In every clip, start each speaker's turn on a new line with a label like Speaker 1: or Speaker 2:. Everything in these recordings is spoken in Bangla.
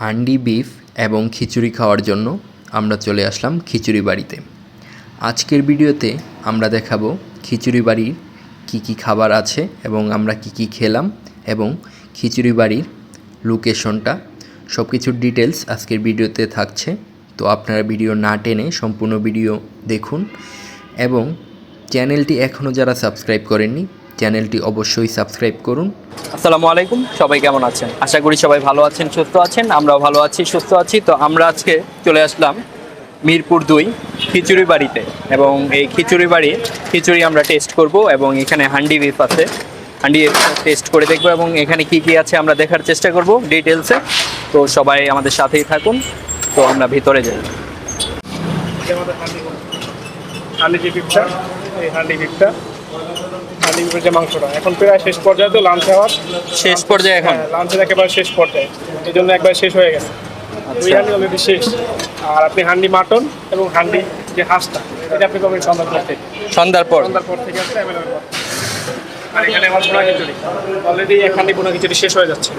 Speaker 1: হান্ডি বিফ এবং খিচুড়ি খাওয়ার জন্য আমরা চলে আসলাম খিচুড়ি বাড়িতে। আজকের ভিডিওতে আমরা দেখাবো খিচুড়ি বাড়ির কী কী খাবার আছে এবং আমরা কী কী খেলাম এবং খিচুড়ি বাড়ির লোকেশনটা। সব কিছুর ডিটেলস আজকের ভিডিওতে থাকছে, তো আপনারা ভিডিও না টেনে সম্পূর্ণ ভিডিও দেখুন। এবং চ্যানেলটি এখনও যারা সাবস্ক্রাইব করেননি চ্যানেলটি অবশ্যই সাবস্ক্রাইব করুন।
Speaker 2: আসসালামু আলাইকুম সবাই কেমন আছেন? আশা করি সবাই ভালো আছেন সুস্থ আছেন আমরাও ভালো আছি সুস্থ আছি। তো আমরা আজকে চলে আসলাম মিরপুর দুই খিচুড়ি বাড়িতে এবং এই খিচুড়ি বাড়ি খিচুড়ি আমরা টেস্ট করব এবং এখানে হান্ডি বিফ আছে। হান্ডি টেস্ট করে দেখব এবং এখানে কি কি আছে আমরা দেখার চেষ্টা করব ডিটেলসে তো সবাই আমাদের সাথেই থাকুন তো আমরা ভিতরে যাই।
Speaker 3: হান্ডি এই হান্ডি পিপটা হান্ডি যে মাংসটা। এখন প্রায় শেষ পর্যায়ে তো লাঞ্চ আওয়ার
Speaker 2: শেষ পর্যায়ে এখন?
Speaker 3: হ্যাঁ লাঞ্চের একেবারে শেষ পর্যায়ে। এই জন্য একবার শেষ হয়ে গেছে। দুই হান্ডি অলরেডি শেষ। আর আপনি হান্ডি মাটন এবং হান্ডি যে হাঁসটা এটা আপনি পাবেন সন্ধ্যার পর থেকে।
Speaker 2: সন্ধ্যার পর?
Speaker 3: সন্ধ্যার পর থেকে অ্যাভেলেবল আর এখানে আমার পোনা খিচুড়ি। অলরেডি এক হান্ডি পোনা খিচুড়ি শেষ হয়ে যাচ্ছে।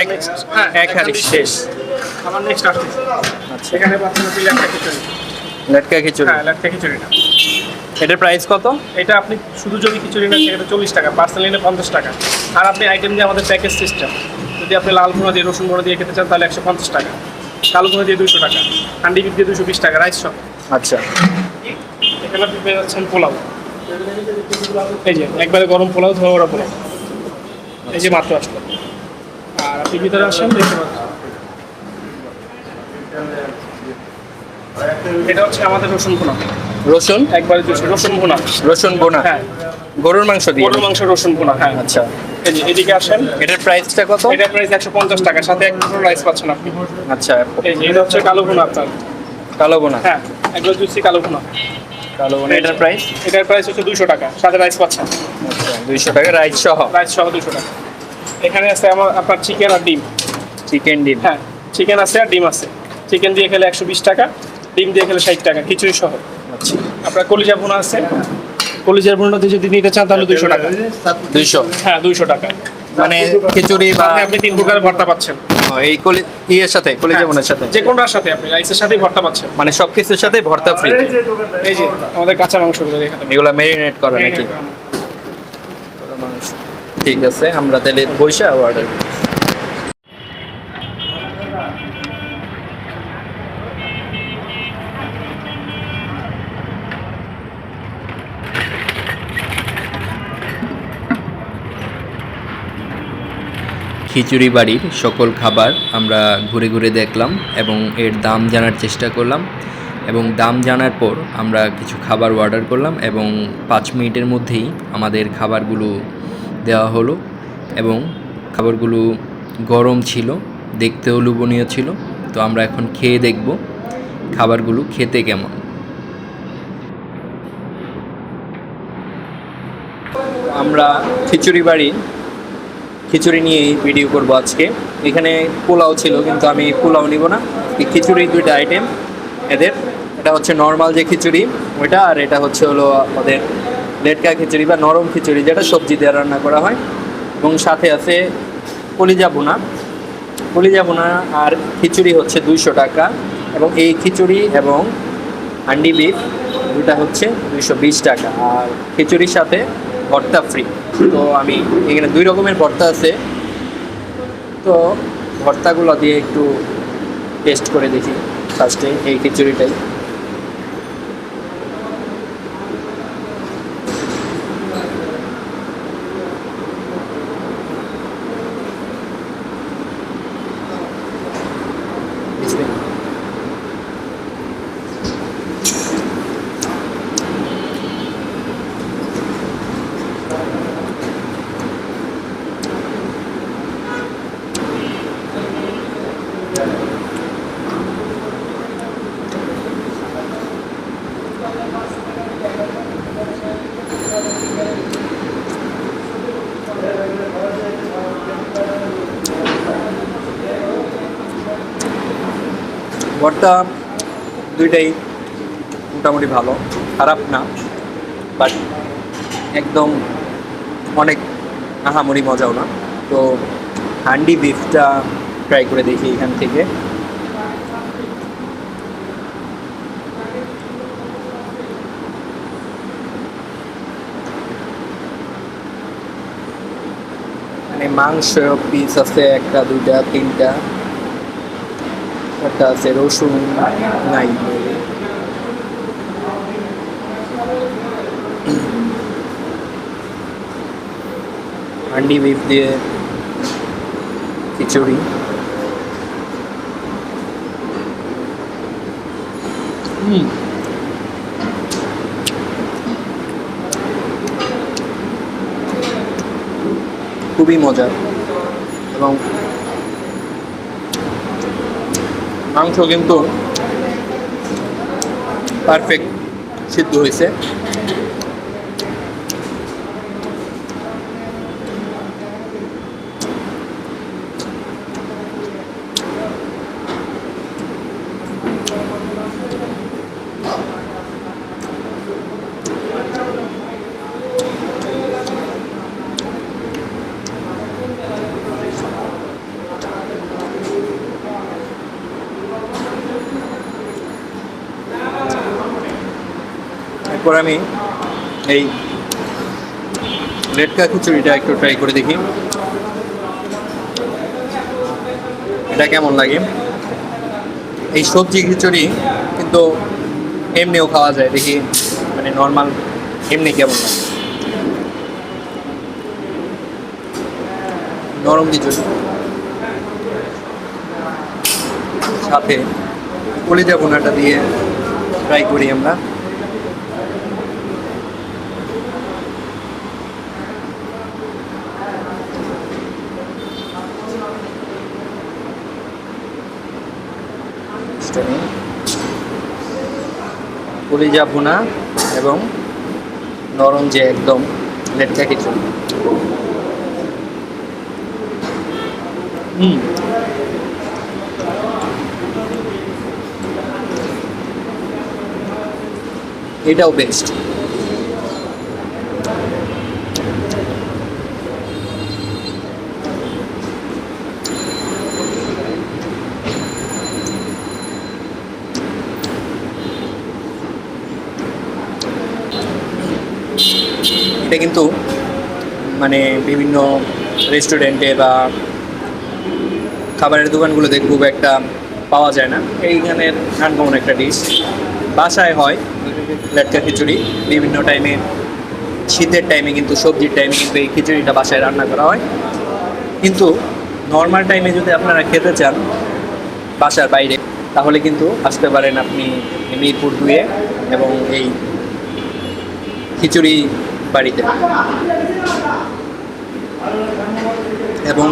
Speaker 2: এক
Speaker 3: হ্যাঁ
Speaker 2: এক হাঁড়ি শেষ।
Speaker 3: আমার নেক্সট আসতেছে এখানে পাচ্ছেন আপনি ল্যাটকা খিচুড়ি।
Speaker 2: লেটকা খিচুড়ি।
Speaker 3: হ্যাঁ ল্যাটকা খিচুড়িটা।
Speaker 2: এটার প্রাইস কত?
Speaker 3: এটা আপনি শুধু যদি খিচুড়ি নেন সেক্ষেত্রে চল্লিশ টাকা। পার্সেল নিলে পঞ্চাশ টাকা। আর আপনি আইটেম দিয়ে আমাদের প্যাকেজ সিস্টেম যদি আপনি লাল গুঁড়ো দিয়ে রসুন গুঁড়ো দিয়ে খেতে চান তাহলে একশো পঞ্চাশ টাকা। কালো গুঁড়ো দিয়ে দুশো টাকা। হান্ডি বিট দিয়ে দুশো বিশ টাকা রাইস সব
Speaker 2: আচ্ছা।
Speaker 3: এখানে আপনি পেয়ে যাচ্ছেন পোলাও। এই যে একবারে গরম পোলাও ধোয়া ওরা পোলাও। এই যে মাত্র আসলো। আর আপনি ভিতরে আসেন দেখতে পাচ্ছেন। এটা হচ্ছে আমাদের রসুন পোনা
Speaker 2: রসুন?
Speaker 3: একবারে দুশো রসুন পোনা
Speaker 2: রসুন বোনা
Speaker 3: হ্যাঁ।
Speaker 2: গরুর মাংস দিয়ে?
Speaker 3: গরুর মাংস রসুন পোনা হ্যাঁ।
Speaker 2: আচ্ছা।
Speaker 3: এদিকে আসেন।
Speaker 2: এটার প্রাইসটা কত?
Speaker 3: এটা প্রাইস একশো পঞ্চাশ টাকা সাথে এক টুকরো রাইস পাচ্ছেন আপনি।
Speaker 2: আচ্ছা।
Speaker 3: এটা হচ্ছে কালো ভুনা আপনার।
Speaker 2: কালো বোনা
Speaker 3: হ্যাঁ একবার জুসি কালো ভুনা।
Speaker 2: কালো এটার প্রাইস
Speaker 3: এটার প্রাইস হচ্ছে দুশো টাকা সাথে রাইস পাচ্ছেন।
Speaker 2: আচ্ছা দুইশো টাকা রাইস সহ?
Speaker 3: রাইস সহ দুশো টাকা। এখানে আছে আমার আপনার চিকেন আর ডিম।
Speaker 2: চিকেন ডিম।
Speaker 3: হ্যাঁ চিকেন আছে আর ডিম আছে। চিকেন দিয়ে খেলে একশো বিশ টাকা। ডিম দিয়ে খেলে ষাট টাকা খিচুড়ি সহ।
Speaker 2: আচ্ছা।
Speaker 3: আপনার কলিজা ভুনা আছে? কলিজার ভুনা দিয়ে যদি নিতে চান তাহলে দুশো টাকা।
Speaker 2: দুইশো?
Speaker 3: হ্যাঁ দুইশো টাকা।
Speaker 2: মানে খিচুড়ি বা
Speaker 3: আপনি তিন প্রকার ভর্তা পাচ্ছেন।
Speaker 2: এই কলি ইয়ের সাথে কলিজা বোনার সাথে?
Speaker 3: যে কোনটার সাথে আপনি রাইসের সাথেই ভর্তা পাচ্ছেন।
Speaker 2: মানে সব কিছুর সাথে ভর্তা ফ্রি
Speaker 3: এই যে আমাদের কাঁচা মাংসগুলো এখানে
Speaker 2: এগুলা মেরিনেট করে নাকি? ঠিক আছে আমরা তাহলে বৈশা অর্ডার
Speaker 1: খিচুড়ি বাড়ির সকল খাবার আমরা ঘুরে ঘুরে দেখলাম এবং এর দাম জানার চেষ্টা করলাম এবং দাম জানার পর আমরা কিছু খাবার অর্ডার করলাম এবং পাঁচ মিনিটের মধ্যেই আমাদের খাবারগুলো দেওয়া হলো এবং খাবারগুলো গরম ছিল, দেখতেও লোভনীয় ছিল। তো আমরা এখন খেয়ে দেখব খাবারগুলো খেতে কেমন।
Speaker 2: আমরা খিচুড়ি বাড়ি খিচুড়ি নিয়েই ভিডিও করব আজকে। এখানে পোলাও ছিল, কিন্তু আমি পোলাও নিব না। এই খিচুড়ি দুইটা আইটেম এদের। এটা হচ্ছে নর্মাল যে খিচুড়ি, ওইটা, আর এটা হচ্ছে হলো ওদের লেটকা খিচুড়ি বা নরম খিচুড়ি, যেটা সবজি দিয়ে রান্না করা হয়। এবং সাথে আছে কলিজা বোনা কলিজা বোনা আর খিচুড়ি হচ্ছে দুইশো টাকা। এবং এই খিচুড়ি এবং হান্ডি বিফ দুটা হচ্ছে দুইশো বিশ টাকা। আর খিচুড়ির সাথে ভর্তা ফ্রি তো আমি এখানে দুই রকমের ভর্তা আছে। তো ভর্তাগুলো দিয়ে একটু টেস্ট করে দেখি। ফার্স্টে এই খিচুড়িটাই। ভর্তা দুইটাই মোটামুটি ভালো, খারাপ না বাট একদম অনেক আহামরি মজাও না। তো হান্ডি বিফটা ট্রাই করে দেখি এখান থেকে। মানে মাংস পিস আছে একটা, দুইটা, তিনটা। একটা আছে রসুন নাই। হান্ডি বিফ দিয়ে খিচুড়ি। হুম। খুবই মজার এবং মাংস কিন্তু পারফেক্ট সিদ্ধ হয়েছে এরপর আমি এই লেটকা খিচুড়িটা একটু ট্রাই করে দেখি। এটা কেমন লাগে? এই সবজি খিচুড়ি কিন্তু এমনিও খাওয়া যায়, দেখি মানে নর্মাল এমনি কেমন লাগে। নরম খিচুড়ি। সাথে কলিজা বোনাটা দিয়ে ট্রাই করি আমরা। স্টোনি কলিজা ভুনা এবং নরম যে একদম লেটকা খিচুড়ি হুম। এটাও বেস্ট এটা কিন্তু মানে বিভিন্ন রেস্টুরেন্টে বা খাবারের দোকানগুলোতে খুব একটা পাওয়া যায় না। এইখানে আনকমন একটা ডিশ বাসায় হয় লেটকা খিচুড়ি। বিভিন্ন টাইমে শীতের টাইমে কিন্তু, সবজির টাইমে কিন্তু এই খিচুড়িটা বাসায় রান্না করা হয়। কিন্তু নর্মাল টাইমে যদি আপনারা খেতে চান বাসার বাইরে, তাহলে কিন্তু আসতে পারেন আপনি মিরপুর দুয়ে এবং এই খিচুড়ি বাড়িতে। এবং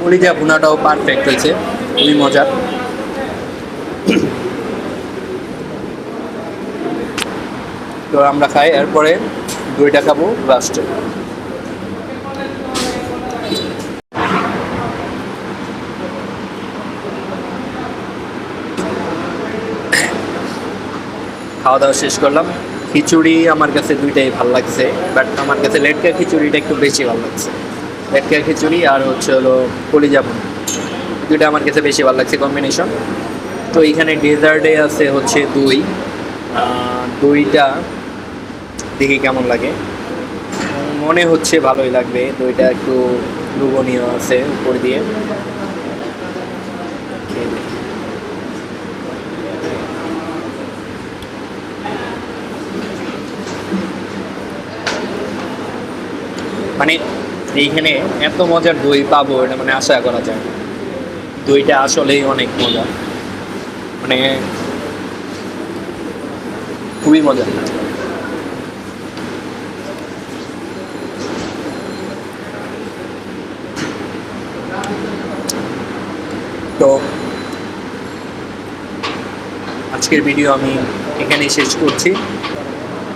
Speaker 2: কলিজা ভুনাটাও পারফেক্ট হয়েছে খুবই মজার তো আমরা খাই, এরপরে দইটা খাব লাস্টে খাওয়া দাওয়া শেষ করলাম। খিচুড়ি আমার কাছে দুইটাই ভালো লাগছে বাট আমার কাছে লেটকা খিচুড়িটা একটু বেশি ভালো লাগছে। লেটকা খিচুড়ি আর হচ্ছে হলো কলিজা। দুইটা আমার কাছে বেশি ভালো লাগছে কম্বিনেশন তো এইখানে ডেজার্টে আছে হচ্ছে দই। দইটা, দেখি কেমন লাগে। মনে হচ্ছে ভালোই লাগবে। দইটা একটু লুবনীয় আছে উপর দিয়ে। মানে এইখানে এত মজার দই পাবো, এটা মানে আশা করা যায়। দইটা আসলেই অনেক মজা। মানে খুবই মজা। তো আজকের ভিডিও আমি এখানেই শেষ করছি।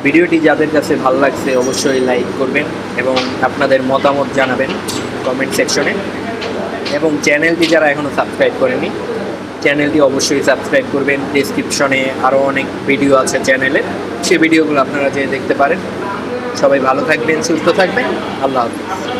Speaker 2: ভিডিওটি যাদের কাছে ভালো লাগছে অবশ্যই লাইক করবেন। এবং আপনাদের মতামত জানাবেন কমেন্ট সেকশনে এবং চ্যানেলটি যারা এখনও সাবস্ক্রাইব করেনি চ্যানেলটি অবশ্যই সাবস্ক্রাইব করবেন। ডিসক্রিপশনে আরও অনেক ভিডিও আছে চ্যানেলে সেই ভিডিওগুলো আপনারা যেয়ে দেখতে পারেন। সবাই ভালো থাকবেন, সুস্থ থাকবেন। আল্লাহ হাফিজ।